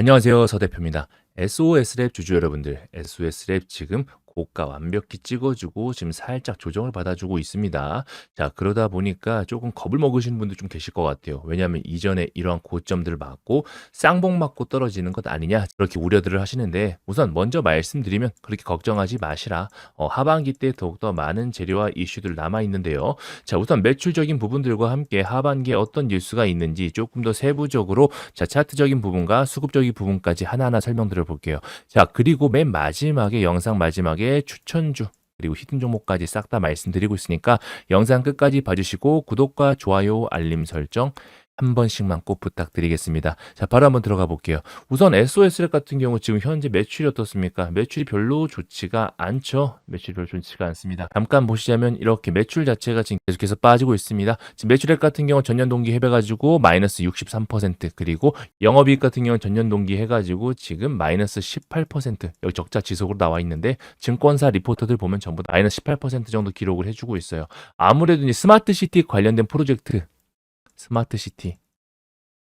안녕하세요. 서 대표입니다. SOS랩 주주 여러분들, SOS랩 지금 고가 완벽히 찍어주고 지금 살짝 조정을 받아주고 있습니다. 자, 그러다 보니까 조금 겁을 먹으시는 분들 좀 계실 것 같아요. 왜냐하면 이전에 이러한 고점들을 맞고 쌍봉 맞고 떨어지는 것 아니냐 그렇게 우려들을 하시는데 우선 먼저 말씀드리면 그렇게 걱정하지 마시라. 어, 하반기 때 더욱더 많은 재료와 이슈들 남아 있는데요. 자, 우선 매출적인 부분들과 함께 하반기에 어떤 뉴스가 있는지 조금 더 세부적으로 자, 차트적인 부분과 수급적인 부분까지 하나하나 설명드려 볼게요. 자, 그리고 맨 마지막에 영상 마지막에 추천주 그리고 히든 종목까지 싹 다 말씀드리고 있으니까 영상 끝까지 봐주시고 구독과 좋아요, 알림 설정 한 번씩만 꼭 부탁드리겠습니다. 자, 바로 한번 들어가 볼게요. 우선 SOS랩 같은 경우 지금 현재 매출이 어떻습니까? 매출이 별로 좋지가 않죠. 매출이 별로 좋지가 않습니다. 잠깐 보시자면 이렇게 매출 자체가 지금 계속해서 빠지고 있습니다. 지금 매출액 같은 경우 전년 동기 해가지고 마이너스 63% 그리고 영업이익 같은 경우 전년 동기 해가지고 지금 마이너스 18% 여기 적자 지속으로 나와 있는데 증권사 리포터들 보면 전부 다 마이너스 18% 정도 기록을 해주고 있어요. 아무래도 이제 스마트 시티 관련된 프로젝트 스마트 시티.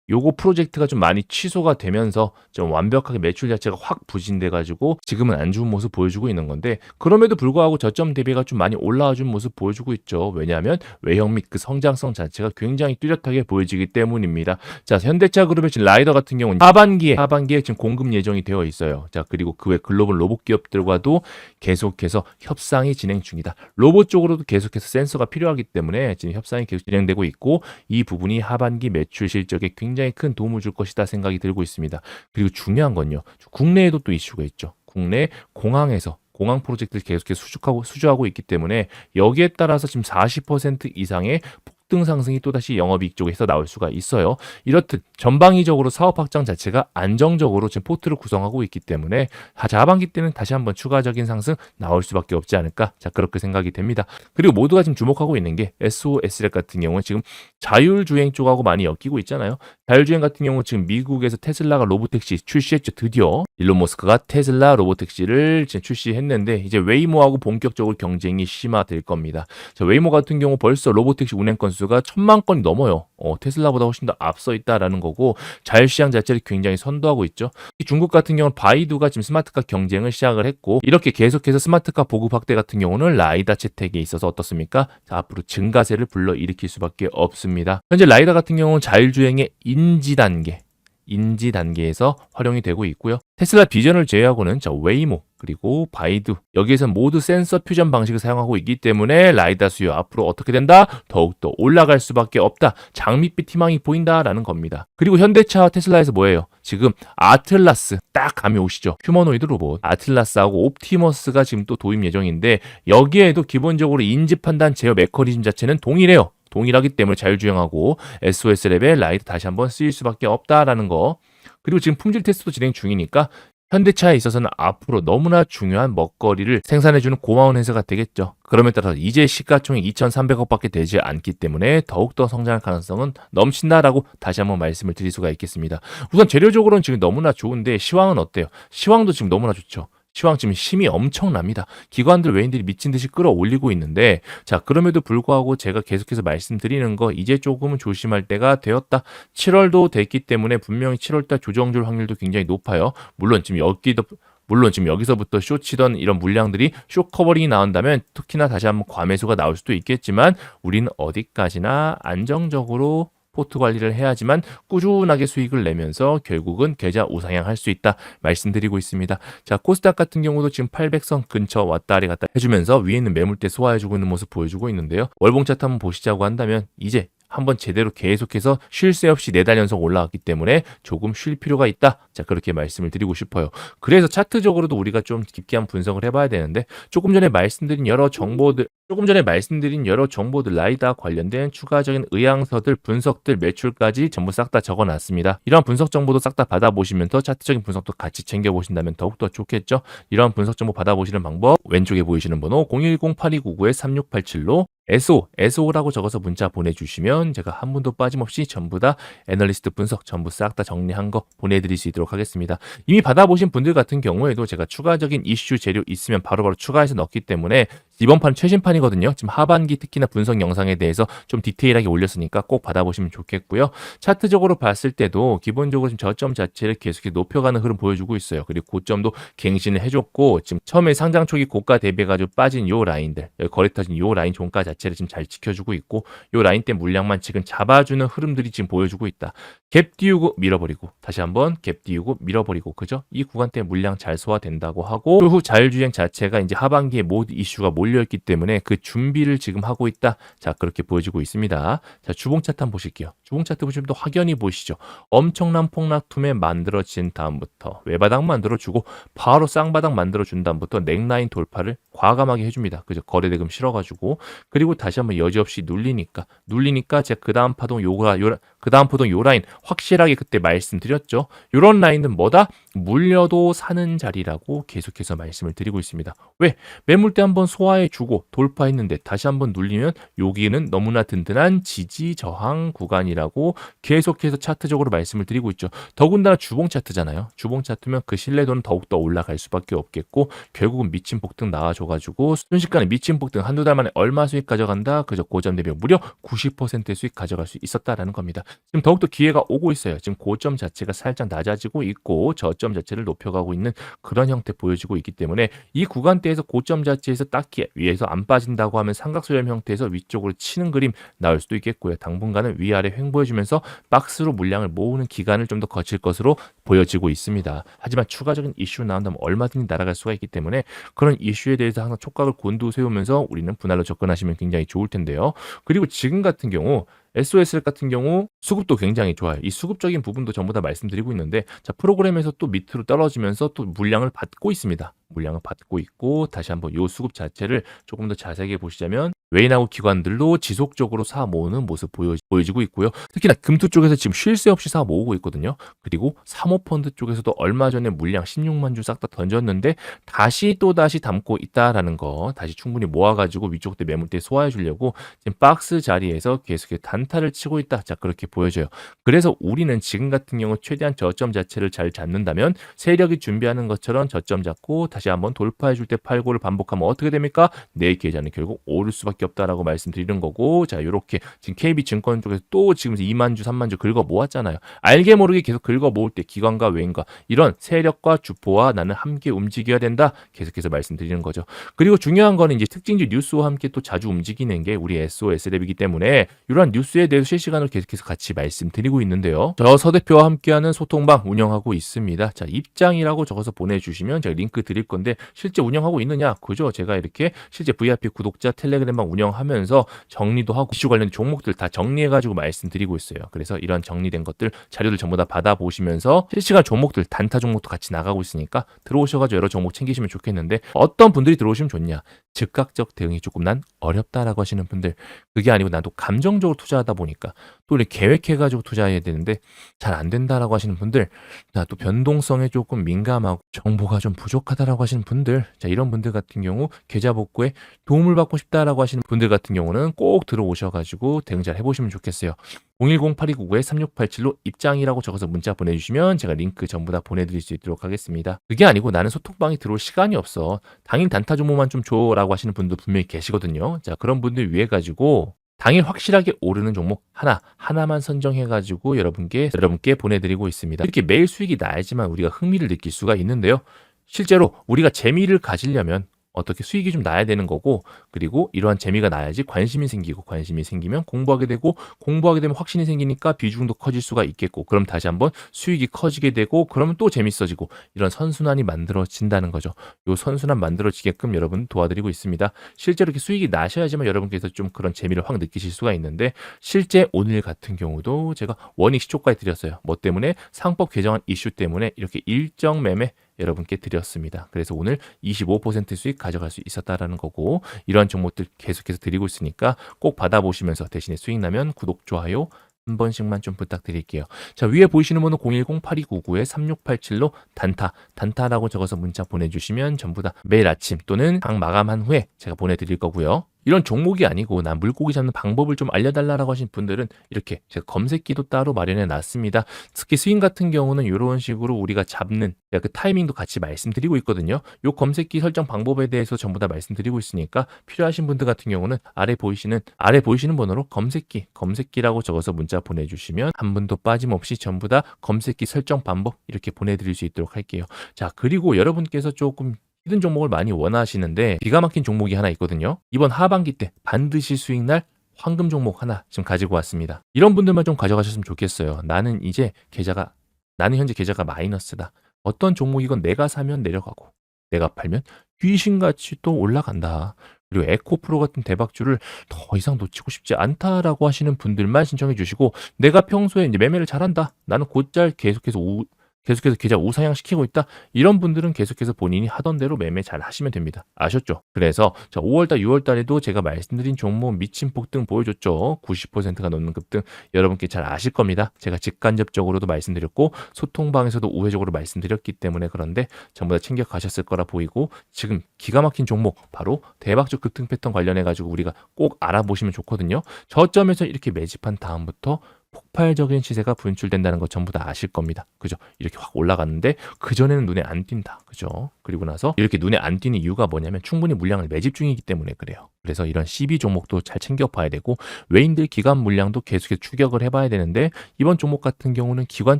요거 프로젝트가 좀 많이 취소가 되면서 좀 완벽하게 매출 자체가 확 부진돼 가지고 지금은 안 좋은 모습 보여주고 있는 건데 그럼에도 불구하고 저점 대비가 좀 많이 올라와 준 모습 보여주고 있죠. 왜냐하면 외형 및 그 성장성 자체가 굉장히 뚜렷하게 보여지기 때문입니다. 자, 현대차 그룹의 지금 라이더 같은 경우는 하반기에 하반기에 지금 공급 예정이 되어 있어요. 자, 그리고 그 외 글로벌 로봇 기업들과도 계속해서 협상이 진행 중이다. 로봇 쪽으로도 계속해서 센서가 필요하기 때문에 지금 협상이 계속 진행되고 있고 이 부분이 하반기 매출 실적에 굉장히 큰 도움을 줄 것이다 생각이 들고 있습니다. 그리고 중요한 건요. 국내에도 또 이슈가 있죠. 국내 공항에서 공항 프로젝트를 계속해서 수주하고 수주하고 있기 때문에 여기에 따라서 지금 40% 이상의 폭등 상승이 또다시 영업이익 쪽에서 나올 수가 있어요. 이렇듯 전방위적으로 사업 확장 자체가 안정적으로 지금 포트를 구성하고 있기 때문에 하반기 때는 다시 한번 추가적인 상승 나올 수밖에 없지 않을까. 자 그렇게 생각이 됩니다. 그리고 모두가 지금 주목하고 있는 게 SOS랩 같은 경우는 지금 자율주행 쪽하고 많이 엮이고 있잖아요. 자율주행 같은 경우 지금 미국에서 테슬라가 로보택시 출시했죠. 드디어 일론 머스크가 테슬라 로보택시를 출시했는데 이제 웨이모하고 본격적으로 경쟁이 심화될 겁니다. 자, 웨이모 같은 경우 벌써 로보택시 운행 건수 가 천만 건이 넘어요. 어, 테슬라보다 훨씬 더 앞서 있다라는 거고 자율 시장 자체를 굉장히 선도하고 있죠. 중국 같은 경우는 바이두가 지금 스마트카 경쟁을 시작을 했고 이렇게 계속해서 스마트카 보급 확대 같은 경우는 라이다 채택에 있어서 어떻습니까? 자, 앞으로 증가세를 불러일으킬 수밖에 없습니다. 현재 라이다 같은 경우는 자율주행의 인지 단계 인지 단계에서 활용이 되고 있고요. 테슬라 비전을 제외하고는 저 웨이모 그리고 바이두 여기에서 모두 센서 퓨전 방식을 사용하고 있기 때문에 라이다 수요 앞으로 어떻게 된다? 더욱더 올라갈 수밖에 없다. 장밋빛 희망이 보인다라는 겁니다. 그리고 현대차와 테슬라에서 뭐예요? 지금 아틀라스 딱 감이 오시죠? 휴머노이드 로봇 아틀라스하고 옵티머스가 지금 또 도입 예정인데 여기에도 기본적으로 인지 판단 제어 메커니즘 자체는 동일해요. 동일하기 때문에 자율주행하고 SOS랩에 라이트 다시 한번 쓰일 수밖에 없다라는 거. 그리고 지금 품질 테스트도 진행 중이니까 현대차에 있어서는 앞으로 너무나 중요한 먹거리를 생산해주는 고마운 회사가 되겠죠. 그럼에 따라서 이제 시가총액 2,300억밖에 되지 않기 때문에 더욱더 성장할 가능성은 넘친다라고 다시 한번 말씀을 드릴 수가 있겠습니다. 우선 재료적으로는 지금 너무나 좋은데 시황은 어때요? 시황도 지금 너무나 좋죠. 시황 지금 힘이 엄청납니다. 기관들 외인들이 미친 듯이 끌어올리고 있는데 자 그럼에도 불구하고 제가 계속해서 말씀드리는 거 이제 조금은 조심할 때가 되었다. 7월도 됐기 때문에 분명히 7월달 조정줄 확률도 굉장히 높아요. 물론 지금 여기도 물론 지금 여기서부터 쇼 치던 이런 물량들이 쇼 커버링이 나온다면 특히나 다시 한번 과매수가 나올 수도 있겠지만 우리는 어디까지나 안정적으로 포트 관리를 해야지만 꾸준하게 수익을 내면서 결국은 계좌 우상향할 수 있다 말씀드리고 있습니다. 자 코스닥 같은 경우도 지금 800선 근처 왔다리 갔다 해주면서 위에 있는 매물대 소화해주고 있는 모습 보여주고 있는데요. 월봉 차트 한번 보시자고 한다면 이제 한번 제대로 계속해서 쉴 새 없이 네 달 연속 올라왔기 때문에 조금 쉴 필요가 있다. 자, 그렇게 말씀을 드리고 싶어요. 그래서 차트적으로도 우리가 좀 깊게 한번 분석을 해봐야 되는데 조금 전에 말씀드린 여러 정보들 조금 전에 말씀드린 여러 정보들 라이다 관련된 추가적인 의향서들, 분석들, 매출까지 전부 싹 다 적어놨습니다. 이러한 분석 정보도 싹 다 받아보시면서 차트적인 분석도 같이 챙겨보신다면 더욱더 좋겠죠. 이러한 분석 정보 받아보시는 방법 왼쪽에 보이시는 번호 010-8299-3687로 SO, SO라고 적어서 문자 보내주시면 제가 한 분도 빠짐없이 전부 다 애널리스트 분석 전부 싹 다 정리한 거 보내드릴 수 있도록 하겠습니다. 이미 받아보신 분들 같은 경우에도 제가 추가적인 이슈 재료 있으면 바로바로 추가해서 넣기 때문에 이번 판 최신판이거든요. 지금 하반기 특히나 분석 영상에 대해서 좀 디테일하게 올렸으니까 꼭 받아보시면 좋겠고요. 차트적으로 봤을 때도 기본적으로 지금 저점 자체를 계속해서 높여가는 흐름 보여주고 있어요. 그리고 고점도 갱신을 해줬고 지금 처음에 상장 초기 고가 대비해가지고 빠진 요 라인들 거래 터진 요 라인 종가 자체를 지금 잘 지켜주고 있고 요 라인 때 물량만 지금 잡아주는 흐름들이 지금 보여주고 있다. 갭 띄우고 밀어버리고 다시 한번 갭 띄우고 밀어버리고 그죠? 이 구간 때 물량 잘 소화된다고 하고 그후 자율주행 자체가 이제 하반기에 모두 이슈가 몰 려있기 때문에 그 준비를 지금 하고 있다. 자 그렇게 보여지고 있습니다. 자 주봉 차트 한번 보실게요. 주봉 차트 보시면 또 확연히 보시죠. 엄청난 폭락툼에 만들어진 다음부터 외바닥 만들어주고 바로 쌍바닥 만들어준 다음부터 넥라인 돌파를 과감하게 해줍니다. 그죠? 거래대금 실어가지고 그리고 다시 한번 여지없이 눌리니까 눌리니까 제가 그 다음 파동 요가 요그 다음 파동 요 라인 확실하게 그때 말씀드렸죠. 요런 라인은 뭐다? 물려도 사는 자리라고 계속해서 말씀을 드리고 있습니다. 왜? 매물대 한번 소화해 주고 돌파했는데 다시 한번 눌리면 여기는 너무나 든든한 지지 저항 구간이라 고 계속해서 차트적으로 말씀을 드리고 있죠. 더군다나 주봉 차트잖아요. 주봉 차트면 그 신뢰도는 더욱더 올라갈 수밖에 없겠고 결국은 미친 폭등 나와줘가지고 순식간에 미친 폭등 한두 달 만에 얼마 수익 가져간다? 그저 고점 대비 무려 90%의 수익 가져갈 수 있었다라는 겁니다. 지금 더욱더 기회가 오고 있어요. 지금 고점 자체가 살짝 낮아지고 있고 저점 자체를 높여가고 있는 그런 형태 보여지고 있기 때문에 이 구간대에서 고점 자체에서 딱히 위에서 안 빠진다고 하면 삼각수렴 형태에서 위쪽으로 치는 그림 나올 수도 있겠고요. 당분간은 위아래 횡 보해주면서 박스로 물량을 모으는 기간을 좀 더 거칠 것으로 보여지고 있습니다. 하지만 추가적인 이슈 나온다면 얼마든지 날아갈 수가 있기 때문에 그런 이슈에 대해서 항상 촉각을 곤두세우면서 우리는 분할로 접근하시면 굉장히 좋을 텐데요. 그리고 지금 같은 경우 SOS 같은 경우 수급도 굉장히 좋아요. 이 수급적인 부분도 전부 다 말씀드리고 있는데 자 프로그램에서 또 밑으로 떨어지면서 또 물량을 받고 있습니다. 물량을 받고 있고 다시 한번 요 수급 자체를 조금 더 자세하게 보시자면 웨이나우 기관들도 지속적으로 사 모으는 모습 보여, 보여지고 있고요. 특히나 금투 쪽에서 지금 쉴 새 없이 사 모으고 있거든요. 그리고 사모펀드 쪽에서도 얼마 전에 물량 16만 주 싹 다 던졌는데 다시 또 다시 담고 있다라는 거 다시 충분히 모아가지고 위쪽 대 매물대 소화해 주려고 지금 박스 자리에서 계속해서 단타를 치고 있다. 자 그렇게 보여져요. 그래서 우리는 지금 같은 경우 최대한 저점 자체를 잘 잡는다면 세력이 준비하는 것처럼 저점 잡고 다시 한번 돌파해 줄 때 팔고를 반복하면 어떻게 됩니까? 내 계좌는 결국 오를 수밖에 없다라고 말씀드리는 거고 자 이렇게 지금 KB증권 쪽에서 또 지금 2만 주, 3만 주 긁어 모았잖아요. 알게 모르게 계속 긁어 모을 때 기관과 외인과 이런 세력과 주포와 나는 함께 움직여야 된다. 계속해서 말씀드리는 거죠. 그리고 중요한 거는 이제 특징주 뉴스와 함께 또 자주 움직이는 게 우리 SOS랩이기 때문에 이러한 뉴스에 대해서 실시간으로 계속해서 같이 말씀드리고 있는데요. 저 서 대표와 함께하는 소통방 운영하고 있습니다. 자 입장이라고 적어서 보내주시면 제가 링크 드릴 건데 실제 운영하고 있느냐? 그죠? 제가 이렇게 실제 VIP 구독자 텔레그램방 운영하면서 정리도 하고 이슈 관련 종목들 다 정리해가지고 말씀드리고 있어요. 그래서 이런 정리된 것들 자료들 전부 다 받아보시면서 실시간 종목들 단타 종목도 같이 나가고 있으니까 들어오셔가지고 여러 종목 챙기시면 좋겠는데 어떤 분들이 들어오시면 좋냐? 즉각적 대응이 조금 난 어렵다라고 하시는 분들 그게 아니고 나도 감정적으로 투자하다 보니까 또 이렇게 계획해가지고 투자해야 되는데 잘 안 된다라고 하시는 분들 자 또 변동성에 조금 민감하고 정보가 좀 부족하다라고 하시는 분들 자 이런 분들 같은 경우 계좌 복구에 도움을 받고 싶다라고 하시는 분들 같은 경우는 꼭 들어오셔가지고 대응 잘 해보시면 좋겠어요. 010-8299-3687로 입장이라고 적어서 문자 보내주시면 제가 링크 전부 다 보내드릴 수 있도록 하겠습니다. 그게 아니고 나는 소통방에 들어올 시간이 없어. 당일 단타 종목만 좀 줘라고 하시는 분도 분명히 계시거든요. 자 그런 분들 위해 가지고 당일 확실하게 오르는 종목 하나 하나만 선정해 가지고 여러분께 여러분께 보내드리고 있습니다. 이렇게 매일 수익이 나야지만 우리가 흥미를 느낄 수가 있는데요. 실제로 우리가 재미를 가지려면 어떻게 수익이 좀 나야 되는 거고 그리고 이러한 재미가 나야지 관심이 생기고 관심이 생기면 공부하게 되고 공부하게 되면 확신이 생기니까 비중도 커질 수가 있겠고 그럼 다시 한번 수익이 커지게 되고 그러면 또 재밌어지고 이런 선순환이 만들어진다는 거죠. 요 선순환 만들어지게끔 여러분 도와드리고 있습니다. 실제로 이렇게 수익이 나셔야지만 여러분께서 좀 그런 재미를 확 느끼실 수가 있는데 실제 오늘 같은 경우도 제가 원익 시초까지 드렸어요. 뭐 때문에 상법 개정안 이슈 때문에 이렇게 일정 매매 여러분께 드렸습니다. 그래서 오늘 25% 수익 가져갈 수 있었다라는 거고 이러한 종목들 계속해서 드리고 있으니까 꼭 받아보시면서 대신에 수익 나면 구독, 좋아요 한 번씩만 좀 부탁드릴게요. 자, 위에 보이시는 번호 010-8299-3687로 단타, 단타라고 적어서 문자 보내주시면 전부 다 매일 아침 또는 강 마감한 후에 제가 보내드릴 거고요. 이런 종목이 아니고 난 물고기 잡는 방법을 좀 알려달라고 하신 분들은 이렇게 제가 검색기도 따로 마련해 놨습니다. 특히 스윙 같은 경우는 이런 식으로 우리가 잡는 그 타이밍도 같이 말씀드리고 있거든요. 요 검색기 설정 방법에 대해서 전부 다 말씀드리고 있으니까 필요하신 분들 같은 경우는 아래 보이시는 아래 보이시는 번호로 검색기 검색기라고 적어서 문자 보내주시면 한 분도 빠짐없이 전부 다 검색기 설정 방법 이렇게 보내드릴 수 있도록 할게요. 자 그리고 여러분께서 조금 히든 종목을 많이 원하시는데 기가 막힌 종목이 하나 있거든요. 이번 하반기 때 반드시 수익날 황금 종목 하나 지금 가지고 왔습니다. 이런 분들만 좀 가져가셨으면 좋겠어요. 나는 이제 계좌가 나는 현재 계좌가 마이너스다. 어떤 종목이건 내가 사면 내려가고 내가 팔면 귀신같이 또 올라간다. 그리고 에코프로 같은 대박주를 더 이상 놓치고 싶지 않다라고 하시는 분들만 신청해 주시고 내가 평소에 이제 매매를 잘한다. 나는 곧잘 계속해서 우, 계속해서 계좌 우상향 시키고 있다. 이런 분들은 계속해서 본인이 하던 대로 매매 잘 하시면 됩니다. 아셨죠? 그래서 자, 5월달, 6월달에도 제가 말씀드린 종목 미친 폭등 보여줬죠. 90%가 넘는 급등 여러분께 잘 아실 겁니다. 제가 직간접적으로도 말씀드렸고 소통방에서도 우회적으로 말씀드렸기 때문에 그런데 전부 다 챙겨 가셨을 거라 보이고 지금 기가 막힌 종목 바로 대박적 급등 패턴 관련해 가지고 우리가 꼭 알아보시면 좋거든요. 저점에서 이렇게 매집한 다음부터 폭발적인 시세가 분출된다는 거 전부 다 아실 겁니다. 그죠? 이렇게 확 올라갔는데 그전에는 눈에 안 띈다. 그죠? 그리고 나서 이렇게 눈에 안 띄는 이유가 뭐냐면 충분히 물량을 매집 중이기 때문에 그래요. 그래서 이런 12 종목도 잘 챙겨봐야 되고 외인들 기관 물량도 계속해서 추격을 해봐야 되는데 이번 종목 같은 경우는 기관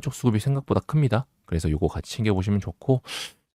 쪽 수급이 생각보다 큽니다. 그래서 요거 같이 챙겨보시면 좋고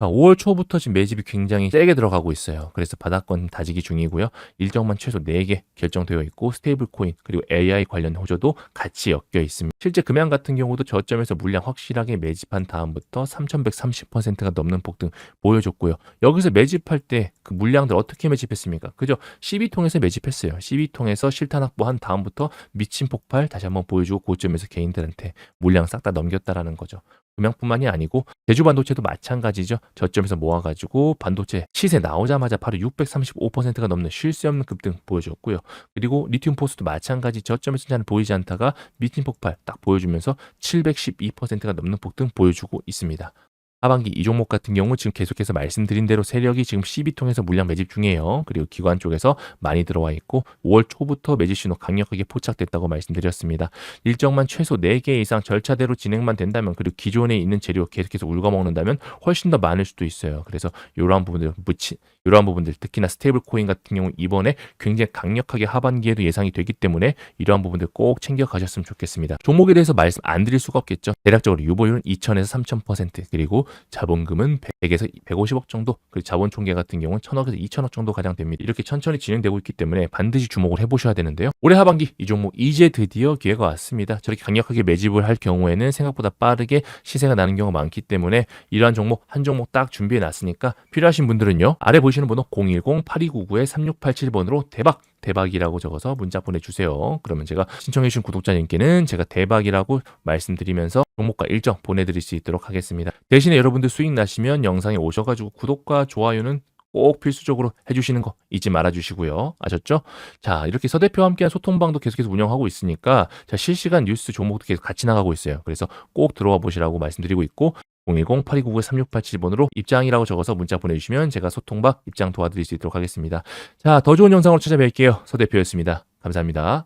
5월 초부터 지금 매집이 굉장히 세게 들어가고 있어요. 그래서 바닥권 다지기 중이고요. 일정만 최소 4개 결정되어 있고 스테이블 코인 그리고 AI 관련 호조도 같이 엮여 있습니다. 실제 금양 같은 경우도 저점에서 물량 확실하게 매집한 다음부터 3130%가 넘는 폭등 보여줬고요. 여기서 매집할 때 그 물량들 어떻게 매집했습니까? 그죠? 12통에서 매집했어요. 12통에서 실탄 확보한 다음부터 미친 폭발 다시 한번 보여주고 고점에서 개인들한테 물량 싹 다 넘겼다라는 거죠. 금양뿐만이 아니고 제주 반도체도 마찬가지죠. 저점에서 모아가지고 반도체 시세 나오자마자 바로 635%가 넘는 쉴 새 없는 급등 보여줬고요. 그리고 리튬 포스도 마찬가지 저점에서 잘 보이지 않다가 미친 폭발 딱 보여주면서 712%가 넘는 폭등 보여주고 있습니다. 하반기 이 종목 같은 경우 지금 계속해서 말씀드린 대로 세력이 지금 12통해서 물량 매집 중이에요. 그리고 기관 쪽에서 많이 들어와 있고 5월 초부터 매집 신호 강력하게 포착됐다고 말씀드렸습니다. 일정만 최소 4개 이상 절차대로 진행만 된다면 그리고 기존에 있는 재료 계속해서 울거먹는다면 훨씬 더 많을 수도 있어요. 그래서 이러한 부분들 묻히 이러한 부분들 특히나 스테이블 코인 같은 경우 이번에 굉장히 강력하게 하반기에도 예상이 되기 때문에 이러한 부분들 꼭 챙겨 가셨으면 좋겠습니다. 종목에 대해서 말씀 안 드릴 수가 없겠죠. 대략적으로 유보율은 2,000에서 3,000% 그리고 자본금은 100에서 150억 정도, 그리고 자본 총계 같은 경우는 1,000억에서 2,000억 정도 가량 됩니다. 이렇게 천천히 진행되고 있기 때문에 반드시 주목을 해보셔야 되는데요. 올해 하반기 이 종목 이제 드디어 기회가 왔습니다. 저렇게 강력하게 매집을 할 경우에는 생각보다 빠르게 시세가 나는 경우가 많기 때문에 이러한 종목 한 종목 딱 준비해 놨으니까 필요하신 분들은요. 아래 보시는 번호 010-8299-3687번으로 대박 대박이라고 적어서 문자 보내주세요. 그러면 제가 신청해주신 구독자님께는 제가 대박이라고 말씀드리면서 종목과 일정 보내드릴 수 있도록 하겠습니다. 대신에 여러분들 수익 나시면 영상에 오셔가지고 구독과 좋아요는 꼭 필수적으로 해주시는 거 잊지 말아주시고요. 아셨죠? 자, 이렇게 서 대표와 함께한 소통방도 계속해서 운영하고 있으니까 자, 실시간 뉴스 종목도 계속 같이 나가고 있어요. 그래서 꼭 들어와 보시라고 말씀드리고 있고 010-8299-3687번으로 입장이라고 적어서 문자 보내주시면 제가 소통방 입장 도와드릴 수 있도록 하겠습니다. 자, 더 좋은 영상으로 찾아뵐게요. 서 대표였습니다. 감사합니다.